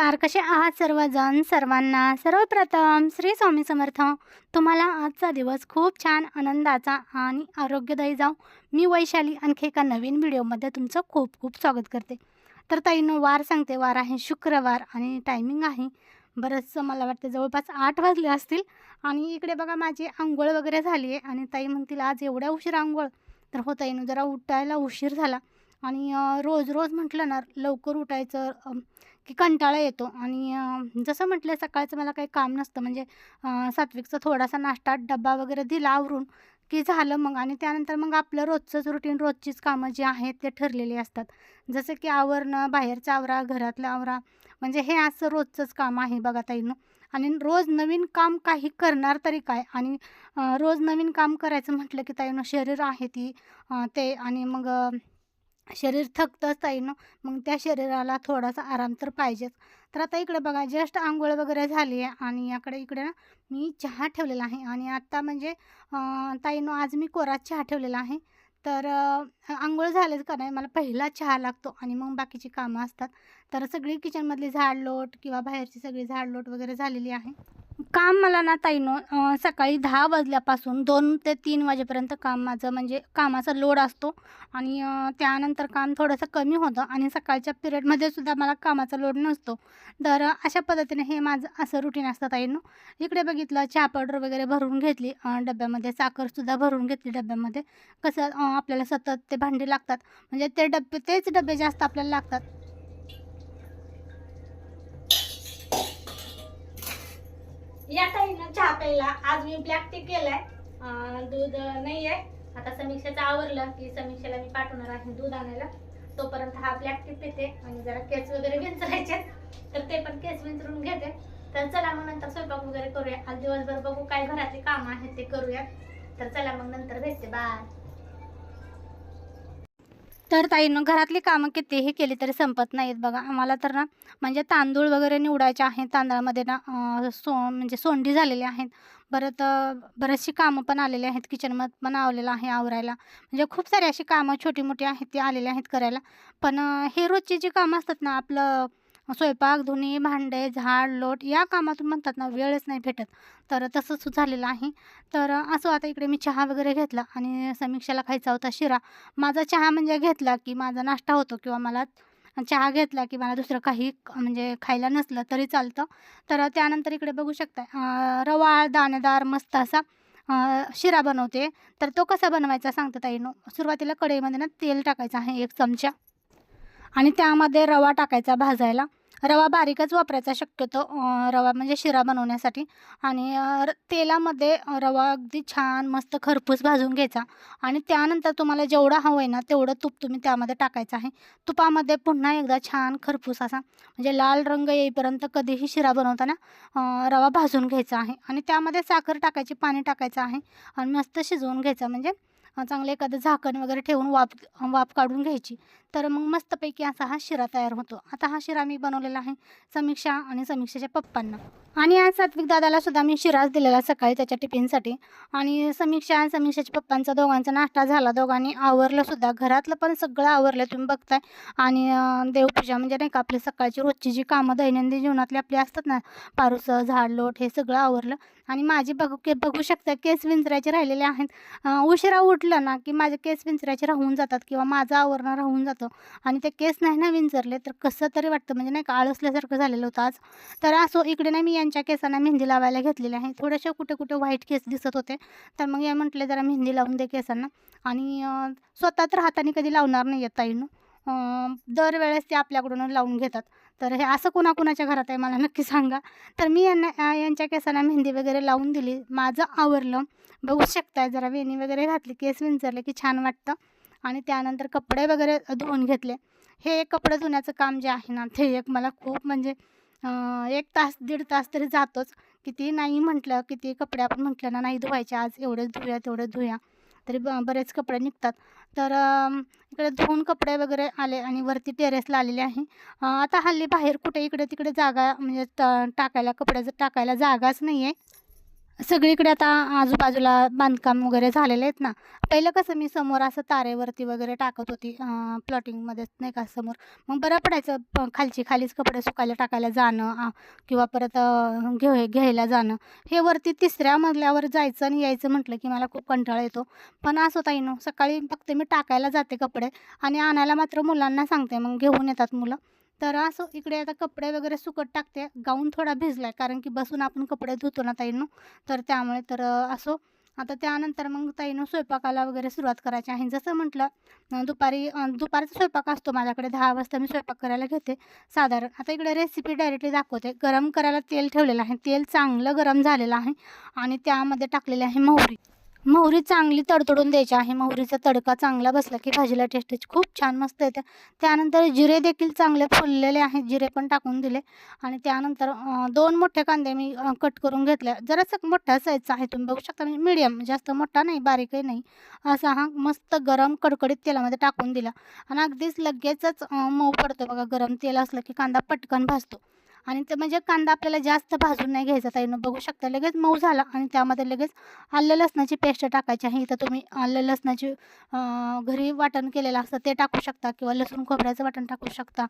कसे आहात सर्वजण? सर्वांना सर्वप्रथम श्री स्वामी समर्थ. तुम्हाला आजचा दिवस खूप छान आनंदाचा आणि आरोग्यदायी जाऊ मी वैशाली आणखी एका नवीन व्हिडिओमध्ये तुमचं खूप खूप स्वागत करते. तर ताईनं वार सांगते वार आहे शुक्रवार आणि टायमिंग आहे. बरंचसं मला वाटतं जवळपास आठ वाजले असतील आणि इकडे बघा माझी आंघोळ वगैरे झाली आहे आणि ताई म्हणतील आज एवढ्या उशीर आंघोळ. तर हो ताईनं जरा उठायला उशीर झाला आणि रोज रोज म्हटलं ना लवकर उठायचं की कंटाळा येतो. आणि जसं म्हटलं सकाळचं मला काही काम नसतं. म्हणजे सात्विकचा थोडासा नाश्ता डब्बा वगैरे दिला आवरून की झालं मग. आणि त्यानंतर मग आपलं रोजचंच रुटीन रोजचीच कामं जी आहेत ते ठरलेली असतात. जसं की आवरणं बाहेरचा आवरा घरातलं आवरा. म्हणजे हे असं रोजचंच काम आहे बघा ताईनं. आणि रोज नवीन काम काही करणार तरी काय? आणि रोज नवीन काम करायचं म्हटलं की ताईनं शरीर आहे ती ते. आणि मग शरीर थकतंच ताईनं मग त्या शरीराला थोडासा आराम तर पाहिजेच. तर आता इकडे बघा जस्ट आंघोळ वगैरे झाली आहे आणि याकडे इकडे ना मी चहा ठेवलेला आहे. आणि आत्ता म्हणजे ताईनो आज मी कोरात चहा ठेवलेला आहे. तर आंघोळ झालेच का नाही मला पहिला चहा लागतो आणि मग बाकीची कामं असतात. तर सगळी किचनमधली झाडलोट किंवा बाहेरची सगळी झाडलोट वगैरे झालेली आहे. काम मला ना ताईनो सकाळी दहा वाजल्यापासून दोन ते तीन वाजेपर्यंत काम माझं म्हणजे कामाचा लोड असतो. आणि त्यानंतर काम थोडंसं कमी होतं आणि सकाळच्या पिरियडमध्ये सुद्धा मला कामाचा लोड नसतो. तर अशा पद्धतीने हे माझं असं रुटीन असतं ताईनो. इकडे बघितलं चहा पावडर वगैरे भरून घेतली डब्यामध्ये साखरसुद्धा भरून घेतली डब्यामध्ये. कसं आपल्याला सतत ते भांडी लागतात. म्हणजे ते डबे तेच डबे जास्त आपल्याला लागतात. या ताईनं चहा प्यायला. आज मी ब्लॅक टी केलाय. दूध नाही आहे आता समीक्षेचं आवरलं की समीक्षेला मी पाठवणार आहे दूध आणायला. तोपर्यंत हा ब्लॅक टी पिते आणि जरा केस वगैरे विंचरायचे तर ते पण केस विंचरून घेते. तर चला मग नंतर स्वयंपाक वगैरे करूया. आज दिवसभर बघू काय घरातली कामं आहेत ते करूया. तर चला मग नंतर भेटते. बाय तर ताईनं घरातली कामं कितीही केली तरी संपत नाहीत बघा. आम्हाला तर ना म्हणजे तांदूळ वगैरे निवडायचे आहेत तांदळामध्ये ना सो म्हणजे सोंडी झालेली आहेत. परत बरेचशी कामं पण आलेली आहेत. किचनमध्ये पण आवलेलं आहे आवरायला. म्हणजे खूप सारी अशी कामं छोटी मोठी आहेत ती आलेली आहेत करायला. पण हे रोजची जी कामं असतात ना आपलं स्वयंपाक धुणी भांडे झाड लोट या कामातून म्हणतात ना वेळच नाही भेटत. तर तसंच झालेलं आहे. तर असं आता इकडे मी चहा वगैरे घेतला आणि समीक्षाला खायचा होता शिरा. माझा चहा म्हणजे घेतला की माझा नाश्ता होतो किंवा मला चहा घेतला की मला दुसरं काही म्हणजे खायला नसलं तरी चालतं. तर त्यानंतर इकडे बघू शकता रवा दाणेदार मस्त असा शिरा बनवते. तर तो कसा बनवायचा सांगते ताईनो सुरुवातीला कढईमध्ये ना तेल टाकायचं आहे एक चमचा आणि त्यामध्ये रवा टाकायचा भाजायला. रवा बारीकच वापरायचा शक्यतो रवा म्हणजे शिरा बनवण्यासाठी आणि र- तेलामध्ये रवा अगदी छान मस्त खरपूस भाजून घ्यायचा आणि त्यानंतर तुम्हाला जेवढं हवं आहे ना तेवढं तूप तुम्ही त्यामध्ये टाकायचं आहे. तुपामध्ये पुन्हा एकदा छान खरपूस असा म्हणजे लाल रंग येईपर्यंत कधीही शिरा बनवताना रवा भाजून घ्यायचा आहे आणि त्यामध्ये साखर टाकायची पाणी टाकायचं आहे आणि मस्त शिजवून घ्यायचं म्हणजे चांगले चांगलं एखादं झाकण वगैरे ठेवून वाफ वाफ काढून घ्यायची. तर मग मस्तपैकी असा हा शिरा तयार होतो. आता हा शिरा मी बनवलेला आहे समीक्षा आणि समीक्षेच्या पप्पांना. आणि आज सात्विक दादाला सुद्धा मी शिराच दिलेला सकाळी त्याच्या टिफिनसाठी. आणि समीक्षा आणि समीक्षाच्या पप्पांचा दोघांचा नाश्ता झाला. दोघांनी आवरलं सुद्धा. घरातलं पण सगळं आवरलं. तुम्ही बघताय. आणि देवपूजा म्हणजे नाही का आपली सकाळची रोजची जी कामं दैनंदिन जीवनातली आपली असतात ना पारुसं झाडलोट हे सगळं आवरलं. आणि माझी बघू के बघू शकता केस विंचरायचे राहिलेले आहेत. उशिरा उठलं ना की माझे केस विंचरायचे राहून जातात किंवा माझं आवरणं राहून जातं. आणि ते केस नाही ना विंचरले तर कसं तरी वाटतं. म्हणजे नाही का आळसल्यासारखं झालेलं होतं आज. तर असो इकडे नाही मी यांच्या केसांना मेहंदी लावायला घेतलेली आहे. थोडेसे कुठे कुठे व्हाईट केस दिसत होते. तर मग या म्हटले जरा मेहंदी लावून दे केसांना. आणि स्वतः तर हाताने कधी लावणार नाही येत ताईनं दरवेळेस ते आपल्याकडून लावून घेतात. तर हे असं कुणाकुणाच्या घरात आहे मला नक्की सांगा. तर मी यांना यांच्या केसांना मेहंदी वगैरे लावून दिली. माझं आवरलं. बघू शकताय जरा वेणी वगैरे घातली केस विंचरले की छान वाटतं. आणि त्यानंतर कपडे वगैरे धुवून घेतले. हे एक कपडे धुण्याचं काम जे आहे ना ते एक मला खूप म्हणजे एक तास दीड तास तरी जातोच. किती नाही म्हटलं किती कपडे आपण म्हटलं ना नाही धुवायचे आज एवढे धुया तेवढे धुया. तरी ब बरेच कपडे निघतात. तर इकडे धुवून कपडे वगैरे आले आणि वरती टेरेसला आलेले आहे. आता हल्ली बाहेर कुठे इकडे तिकडे जागा म्हणजे ट टाकायला कपड्याचं टाकायला जागाच नाही आहे सगळीकडे आता आजूबाजूला बांधकाम वगैरे झालेले आहेत ना. पहिलं कसं मी समोर असं तारेवरती वगैरे टाकत होती प्लॉटिंगमध्येच नाही का समोर. मग बरं पडायचं प खालची खालीच कपडे सुकायला टाकायला जाणं आ, किंवा परत घे घ्यायला जाणं. हे वरती तिसऱ्या मजल्यावर जायचं आणि यायचं म्हटलं की मला खूप कंटाळा येतो. पण असं होता येणं सकाळी फक्त मी टाकायला जाते कपडे आणि आणायला मात्र मुलांना सांगते. मग घेऊन येतात मुलं. तर असं इकडे आता कपडे वगैरे सुकत टाकते. गाऊन थोडा भिजलाय कारण की बसून आपण कपडे धुतो ना ताईंनो. तर त्यामुळे तर असो. आता त्यानंतर मग ताईनं स्वयंपाकाला वगैरे सुरुवात करायची आहे. जसं म्हटलं दुपारी दुपारचा स्वयंपाक असतो माझ्याकडे. दहा वाजता मी स्वयंपाक करायला घेते साधारण. आता इकडे रेसिपी डायरेक्टली दाखवते. गरम करायला तेल ठेवलेलं आहे. तेल चांगलं गरम झालेलं आहे आणि त्यामध्ये टाकलेली आहे मोहरी. मोहरी चांगली तडतडून द्यायची आहे. मोहरीचा तडका चांगला बसला की भाजीला टेस्ट खूप छान मस्त येते. त्यानंतर जिरे देखील चांगले फुललेले आहेत. जिरे पण टाकून दिले. आणि त्यानंतर दोन मोठे कांदे मी कट करून घेतले. जरासं मोठ्या साईजचा आहे. तुम्ही बघू शकता. म्हणजे मिडियम जास्त मोठा नाही बारीकही नाही. असा हा मस्त गरम कडकडीत तेलामध्ये टाकून दिला. आणि अगदीच लगेचच मऊ पडतो बघा. गरम तेल असलं की कांदा पटकन भाजतो. आणि ते म्हणजे कांदा आपल्याला जास्त भाजून नाही घ्यायचा ताईनं बघू शकता लगेच मऊ झाला आणि त्यामध्ये लगेच आलं लसणाची पेस्ट टाकायची आहे. इथं तुम्ही आलं लसणाची घरी वाटण केलेलं असतं ते टाकू शकता किंवा लसूण खोबऱ्याचं वाटण टाकू शकता.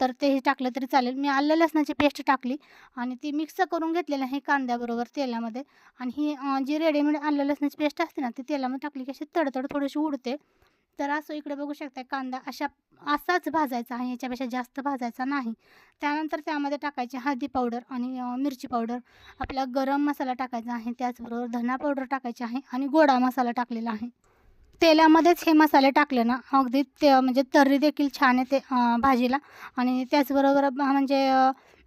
तर तेही टाकलं तरी चालेल. मी आलं लसणाची पेस्ट टाकली आणि ती मिक्स करून घेतलेलं आहे कांद्याबरोबर तेलामध्ये. आणि ही जी रेडीमेड आलं लसणाची पेस्ट असते ना ती तेलामध्ये टाकली की अशी तडतड थोडीशी उडते. तर असं इकडे बघू शकता कांदा अशा असाच भाजायचा आहे याच्यापेक्षा जास्त भाजायचा नाही. त्यानंतर त्यामध्ये टाकायची हळदी पावडर आणि मिरची पावडर. आपला गरम मसाला टाकायचा आहे त्याचबरोबर धना पावडर टाकायची आहे आणि गोडा मसाला टाकलेला आहे. तेलामध्येच हे मसाले टाकले ना अगदी ते म्हणजे तर्री देखील छान येते ते भाजीला. आणि त्याचबरोबर म्हणजे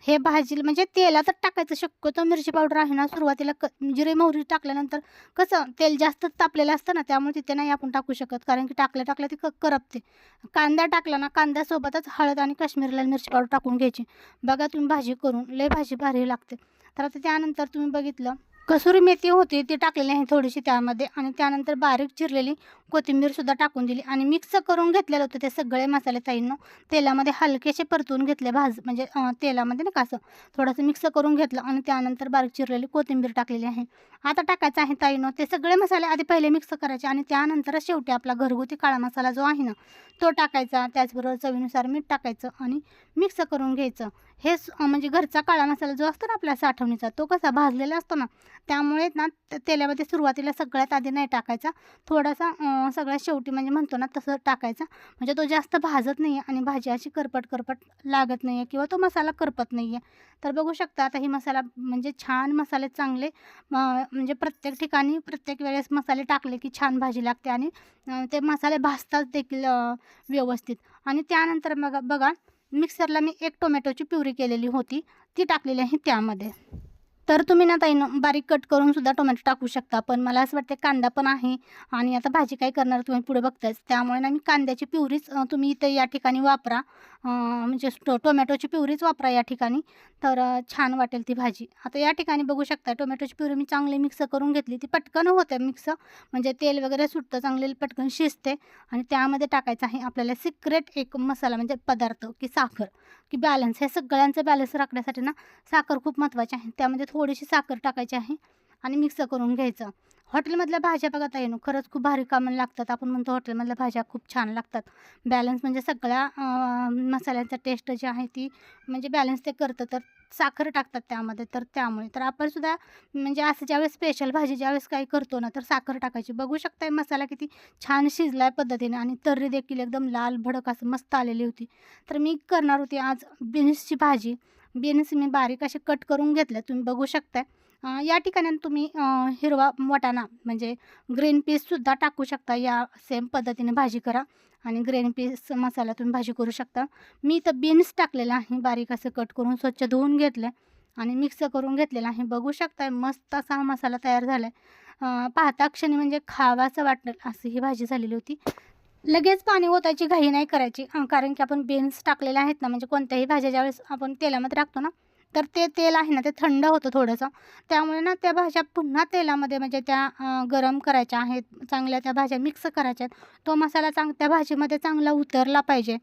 हे भाजीला म्हणजे तेलातच टाकायचं शक्यतो मिरची पावडर आहे ना सुरुवातीला क जिरे मोहरी टाकल्यानंतर कसं तेल जास्त तापलेलं असतं ना त्यामुळे तिथे नाही आपण टाकू शकत. कारण की टाकल्या टाकल्या ती क करपते. कांदा टाकला ना कांद्यासोबतच हळद आणि काश्मीरला मिरची पावडर टाकून घ्यायची. बघा तुम्ही भाजी करून लय भाजी भारी लागते. तर आता त्यानंतर तुम्ही बघितलं कसुरी मेथी होती ती टाकलेली आहे थोडीशी त्यामध्ये आणि त्यानंतर बारीक चिरलेली कोथिंबीरसुद्धा टाकून दिली आणि मिक्स करून घेतलेलं होतं ते सगळे मसाले ताईंनो. तेलामध्ये हलकेसे परतून घेतले भाज म्हणजे तेलामध्ये नाही का असं थोडंसं मिक्स करून घेतलं आणि त्यानंतर बारीक चिरलेली कोथिंबीर टाकलेली आहे. आता टाकायचं आहे ताईनो ते सगळे मसाले आधी पहिले मिक्स करायचे आणि त्यानंतर शेवटी आपला घरगुती काळा मसाला जो आहे ना तो टाकायचा. त्याचबरोबर चवीनुसार मीठ टाकायचं आणि मिक्स करून घ्यायचं. हे स- म्हणजे घरचा काळा मसाला जो असतो ना आपल्या साठवणीचा तो कसा भाजलेला असतो ना त्यामुळे ना तेलामध्ये सुरुवातीला सगळ्यात आधी नाही टाकायचा. थोडासा सगळ्यात शेवटी म्हणजे म्हणतो ना तसं टाकायचा. म्हणजे तो जास्त भाजत नाही आहे आणि भाजी अशी करपट करपट लागत नाही आहे किंवा तो मसाला करपत नाही आहे तर बघू शकता आता ही मसाला म्हणजे छान मसाले चांगले म्हणजे प्रत्येक ठिकाणी प्रत्येक वेळेस मसाले टाकले की छान भाजी लागते आणि ते मसाले भाजतात देखील व्यवस्थित. आणि त्यानंतर मग बघा मिक्सरला मी एक टोमॅटोची प्युरी केलेली होती ती टाकलेली आहे त्यामध्ये. तर तुम्ही ना ताई बारीक कट करून सुद्धा टोमॅटो टाकू शकता पण मला असं वाटते कांदा पण आहे आणि आता भाजी काय करणार तुम्ही पुढे बघताच. त्यामुळे ना मी कांद्याची प्युरीच तुम्ही इथं या ठिकाणी वापरा. म्हणजे टो टोमॅटोची प्युरीच वापरा या ठिकाणी. तर छान वाटेल ती भाजी. आता या ठिकाणी बघू शकता टोमॅटोची प्युरी मी चांगली मिक्स करून घेतली. ती पटकन होते मिक्स म्हणजे तेल वगैरे सुटतं चांगले पटकन शिजते आणि त्यामध्ये टाकायचं आहे आपल्याला सिक्रेट एक मसाला म्हणजे पदार्थ की साखर. की बॅलन्स हे सगळ्यांचं बॅलन्स राखण्यासाठी ना साखर खूप महत्त्वाची आहे. त्यामध्ये थोडीशी साखर टाकायची आहे आणि मिक्स करून घ्यायचं. हॉटेलमधल्या भाज्या बघा ताईनो खरंच खूप भारी कामं लागतात. आपण म्हणतो हॉटेलमधल्या भाज्या खूप छान लागतात. बॅलन्स म्हणजे सगळ्या मसाल्यांचा टेस्ट जी आहे ती म्हणजे बॅलन्स ते करतं. तर साखर टाकतात त्यामध्ये तर त्यामुळे. तर आपणसुद्धा म्हणजे असं ज्यावेळेस स्पेशल भाजी ज्यावेळेस काही करतो ना तर साखर टाकायची. बघू शकताय मसाला किती छान शिजला आहे पद्धतीने आणि तर्री देखील एकदम लाल भडक असं मस्त आलेली होती. तर मी करणार होती आज बीन्सची भाजी. बीन्स मी बारीक असे कट करून घेतल्या तुम्ही बघू शकताय. या ठिकाणी तुम्ही हिरवा वाटाणा म्हणजे ग्रीन पीससुद्धा टाकू शकता. या सेम पद्धतीने भाजी करा आणि ग्रीन पीस मसाला तुम्ही भाजी करू शकता. मी इथं बीन्स टाकलेलं आहे. बारीक असं कट करून स्वच्छ धुवून घेतलं आणि मिक्स करून घेतलेलं आहे. बघू शकताय मस्त असा हा मसाला तयार झाला आहे पाहता क्षणी म्हणजे खावाचं वाटलं. अशी ही भाजी झालेली होती. लगेच पाणी ओतायची घाई नाही करायची. कारण की आपण बीन्स टाकलेले आहेत ना म्हणजे कोणत्याही भाज्या ज्यावेळेस आपण तेलामध्ये टाकतो ना तर ते तेल आहे ना ते थंड होतं थोडंसं. त्यामुळे ना त्या भाज्या पुन्हा तेलामध्ये म्हणजे त्या गरम करायच्या आहेत चांगल्या त्या भाज्या मिक्स करायच्या आहेत. तो मसाला चांग त्या भाजीमध्ये चांगला उतरला पाहिजे.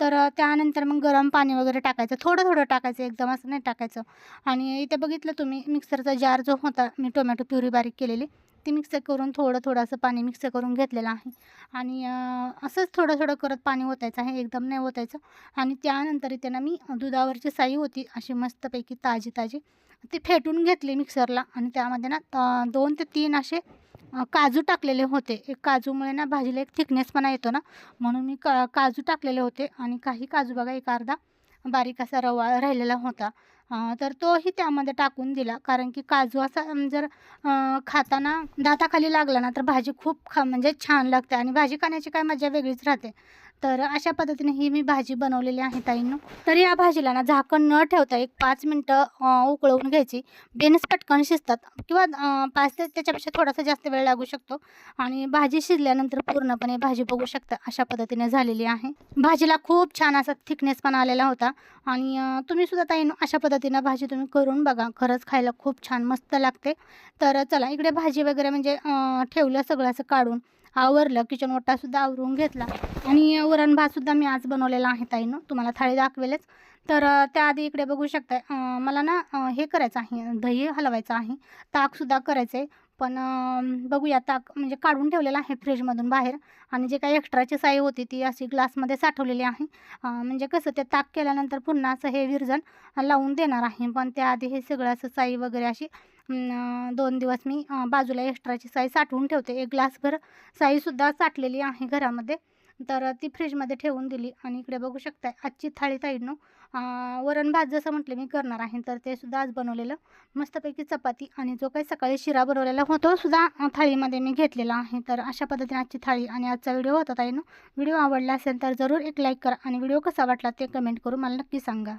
तर त्यानंतर मग गरम पाणी वगैरे टाकायचं. थोडं थोडं टाकायचं एकदम असं नाही टाकायचं. आणि इथे बघितलं तुम्ही मिक्सरचा जार जो होता मी टोमॅटो प्युरी बारीक केलेली ती मिक्स करून थोडं थोडं असं पाणी मिक्स करून घेतलेलं आहे. आणि असंच थोडं थोडं करत पाणी ओतायचं आहे. एकदम नाही ओतायचं. आणि त्यानंतर त्यांना मी दुधावरची साई होती अशी मस्तपैकी ताजी ताजी. ती फेटून घेतली मिक्सरला आणि त्यामध्ये ना दोन ते तीन असे काजू टाकलेले होते. एक काजूमुळे ना भाजीला एक थिकनेसपणा येतो ना. म्हणून मी का काजू टाकलेले होते. आणि काही काजू बघा एक अर्धा बारीक असा रवा राहिलेला होता. तर तोही त्यामध्ये टाकून दिला. कारण की काजू असा जर खाताना दाताखाली लागला ना तर भाजी खूप खा म्हणजे छान लागते. आणि भाजी खाण्याची काय मजा वेगळीच राहते. तर अशा पद्धतीने ही मी भाजी बनवलेली आहे ताईंनो. तर या भाजीला ना झाकण न ठेवता एक पाच मिनटं उकळवून घ्यायची. बेनस पटकन शिजतात किंवा पाच ते त्याच्यापेक्षा थोडासा जास्त वेळ लागू शकतो. आणि भाजी शिजल्यानंतर पूर्णपणे भाजी बघू शकता अशा पद्धतीने झालेली आहे. भाजीला खूप छान असा थिकनेस पण आलेला होता. आणि तुम्ही सुद्धा ताई अशा पद्धतीनं भाजी तुम्ही करून बघा. खरंच खायला खूप छान मस्त लागते. तर चला इकडे भाजी वगैरे म्हणजे ठेवलं सगळं असं काढून. आवरलं किचन ओटासुद्धा आवरून घेतला. आणि वरण भातसुद्धा मी आज बनवलेला आहे ताईनं. तुम्हाला थाळी दाखवेलच. तर त्याआधी इकडे बघू शकताय मला ना हे करायचं आहे दही हलवायचं आहे. ताकसुद्धा करायचं आहे पण बघूया ताक म्हणजे काढून ठेवलेलं आहे फ्रीजमधून बाहेर. आणि जे काही एक्स्ट्राची साई होती ती अशी ग्लासमध्ये साठवलेली आहे. म्हणजे कसं ते ताक केल्यानंतर पुन्हा असं हे विरजन लावून देणार आहे. पण त्याआधी हे सगळं असं साई वगैरे अशी दोन दिवस मी बाजूला एक्स्ट्राची साई साठवून ठेवते. एक ग्लासभर साईसुद्धा साठलेली आहे घरामध्ये. तर ती फ्रीजमध्ये ठेवून दिली आणि इकडे बघू शकताय आजची थाळी ताईनं वरण भात जसं म्हटलं मी करणार आहे तर ते सुद्धा आज बनवलेलं. मस्तपैकी चपाती आणि जो काही सकाळी शिरा बनवलेला होतो सुद्धा थाळीमध्ये मी घेतलेला आहे. तर अशा पद्धतीने आजची थाळी आणि आजचा व्हिडिओ होता ताईनो व्हिडिओ आवडला असेल तर जरूर एक लाईक करा आणि व्हिडिओ कसा वाटला ते कमेंट करून मला नक्की सांगा.